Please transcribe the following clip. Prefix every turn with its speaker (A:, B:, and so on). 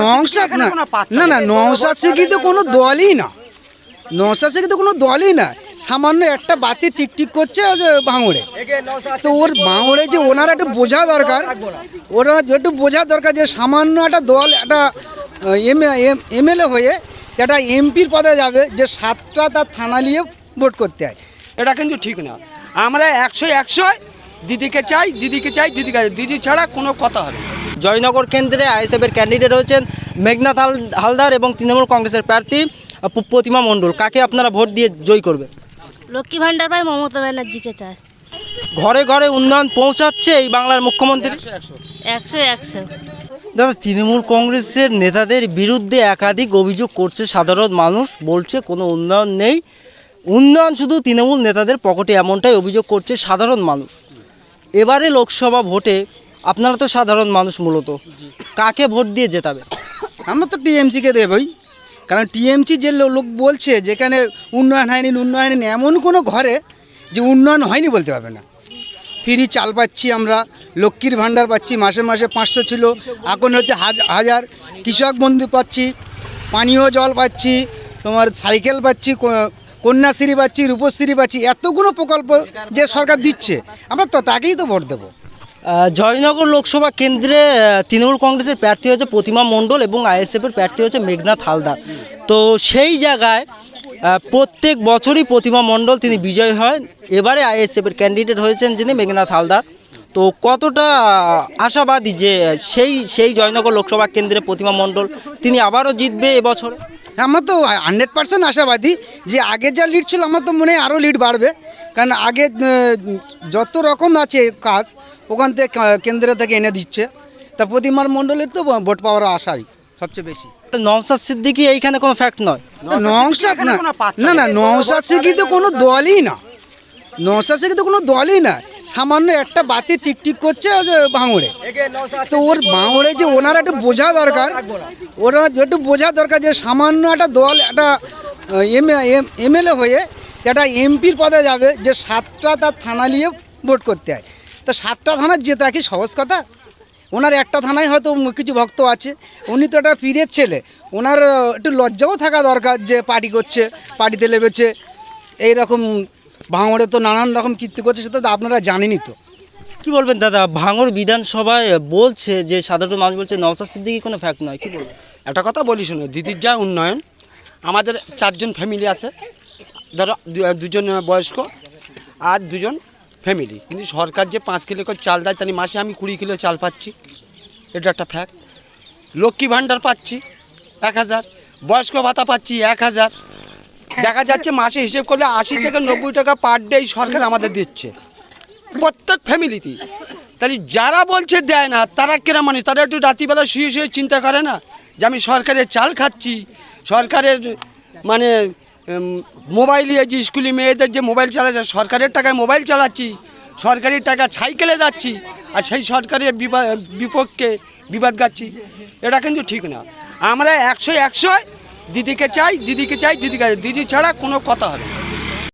A: নংসাদ না না না নংসাদ সিকি তো কোনো দলই না। নংসাদ সিকি তো কোনো দলই না। সামান্য একটা বাতি টিকটিক করছে ভাঙড়ে। তো ওর ভাঙড়ে যে ওনার একটু বোঝা দরকার ওরা একটু বোঝা দরকার যে সামান্য একটা দল একটা এমএলএ হয়ে একটা এমপির পদে যাবে যে সাতটা তার থানা নিয়ে ভোট করতে হয়।
B: এটা কিন্তু ঠিক না। আমরা একশো একশো দিদিকে চাই দিদিকে চাই দিদিকে চাই। দিদি ছাড়া কোনো কথা হবে না।
C: জয়নগর কেন্দ্রে আইএসএফের ক্যান্ডিডেট হচ্ছেন মেঘনাথ হালদার এবং তৃণমূল কংগ্রেসের প্রার্থী প্রতিমা মণ্ডল। কাকে আপনারা ভোট দিয়ে জয় করবেন?
D: লক্ষ্মী ভান্ডার পায় মমতা ব্যানার্জিকে চায়।
C: ঘরে ঘরে উন্নয়ন পৌঁছাচ্ছে এই বাংলার মুখ্যমন্ত্রী?
D: একশো একশো।
C: দাদা তৃণমূল কংগ্রেসের নেতাদের বিরুদ্ধে একাধিক অভিযোগ করছে সাধারণ মানুষ বলছে কোনো উন্নয়ন নেই। উন্নয়ন শুধু তৃণমূল নেতাদের পকেটে এমনটাই অভিযোগ করছে সাধারণ মানুষ। এবারে লোকসভা ভোটে আপনারা তো সাধারণ মানুষ মূলত। কাকে ভোট দিয়ে জেতাবে?
A: আমরা তো টিএমসিকে দেবই। কারণ টিএমসি যে লোক বলছে যেখানে উন্নয়ন হয়নি উন্নয়ন হয়নি এমন কোনো ঘরে যে উন্নয়ন হয়নি বলতে পারবে না। ফ্রি চাল পাচ্ছি আমরা লক্ষ্মীর ভাণ্ডার পাচ্ছি মাসে মাসে পাঁচশো ছিল এখন হচ্ছে হাজ- হাজার কৃষক বন্ধু পাচ্ছি পানীয় জল পাচ্ছি তোমার সাইকেল পাচ্ছি কন্যাশ্রী পাচ্ছি রূপশ্রী পাচ্ছি এতগুলো প্রকল্প যে সরকার দিচ্ছে আমরা তো তাকেই তো ভোট দেবো।
C: জয়নগর লোকসভা কেন্দ্রে তৃণমূল কংগ্রেসের প্রার্থী হচ্ছে প্রতিমা মণ্ডল এবং আইএসএফের প্রার্থী হচ্ছে মেঘনাথ হালদার। তো সেই জায়গায় প্রত্যেক বছরই প্রতিমা মণ্ডল তিনি বিজয় হয়। এবারে আইএসএফের ক্যান্ডিডেট হয়েছেন যিনি মেঘনাথ হালদার। তো কতটা আশাবাদী যে সেই সেই জয়নগর লোকসভা কেন্দ্রে প্রতিমা মণ্ডল তিনি আবারও জিতবে এবছরে?
A: আমরা তো হান্ড্রেড পার্সেন্ট আশাবাদী যে আগে যা লিড ছিল, আমার তো মনে হয় আরও লিড বাড়বে। কারণ আগে যত রকম আছে কাজ ওখান থেকে কেন্দ্র থেকে এনে দিচ্ছে। তা প্রতিমার মণ্ডলের তো ভোট পাওয়ার আশাই সবচেয়ে বেশি।
C: নওসাদ সিদ্দিকি এইখানে কোনো ফ্যাক্ট নয়?
A: নংসাদ না না না নংসাদ সিকি তো কোনো দলই না। নংসাদ সিকি তো কোনো দলই না। সামান্য একটা বাতি টিকটিক করছে ওই যে ভাঙড়ে তো ওর ভাঙড়ে যে ওনার একটু বোঝা দরকার ওরা একটু বোঝা দরকার যে সামান্য একটা দল একটা এম এমএলএ হয়ে একটা এমপির পদে যাবে যে সাতটা তার থানা নিয়ে ভোট করতে হয়। তা সাতটা থানার জেতা কি সহজ কথা? ওনার একটা থানায় হয়তো কিছু ভক্ত আছে উনি তো একটা পীরের ছেলে। ওনার একটু লজ্জাও থাকা দরকার যে পার্টি করছে পার্টিতে লেবেছে। এইরকম ভাঙড়ে তো নানান রকম কীর্তি করছে সেটা তো আপনারা জানেনই তো।
C: কি বলবেন দাদা ভাঙর বিধানসভায় বলছে যে সাধারণ মানুষ বলছে নওসাদ সিদ্দিকি কোনো ফ্যাক্ট নয় কি বলবেন?
B: একটা কথা বলি শোনো দিদির যা উন্নয়ন আমাদের চারজন ফ্যামিলি আছে ধরো দুজন বয়স্ক আর দুজন ফ্যামিলি কিন্তু সরকার যে পাঁচ কিলো করে চাল দেয়, তাহলে মাসে আমি কুড়ি কিলো চাল পাচ্ছি। এটা একটা ফ্যাক্ট লক্ষ্মী ভাণ্ডার পাচ্ছি এক হাজার, বয়স্ক ভাতা পাচ্ছি এক হাজার। দেখা যাচ্ছে মাসে হিসেব করলে আশি থেকে নব্বই টাকা পার ডে সরকার আমাদের দিচ্ছে। প্রত্যেক ফ্যামিলিতেই তাহলে যারা বলছে দেয় না, তারা কেনা মানুষ। তারা একটু রাত্রিবেলা শুয়ে শুয়ে চিন্তা করে না যে আমি সরকারের চাল খাচ্ছি। সরকারের মানে মোবাইল ইয়েছি স্কুলে মেয়েদের যে মোবাইল চালাচ্ছে, সরকারের টাকায় মোবাইল চালাচ্ছি, সরকারি টাকা সাইকেলে যাচ্ছি, আর সেই সরকারের বিপক্ষে বিবাদ গাচ্ছি, এটা কিন্তু ঠিক না আমরা একশো একশো দিদিকে চাই দিদিকে চাই, দিদিকে। দিদি ছাড়া কোনো কথা হবে না।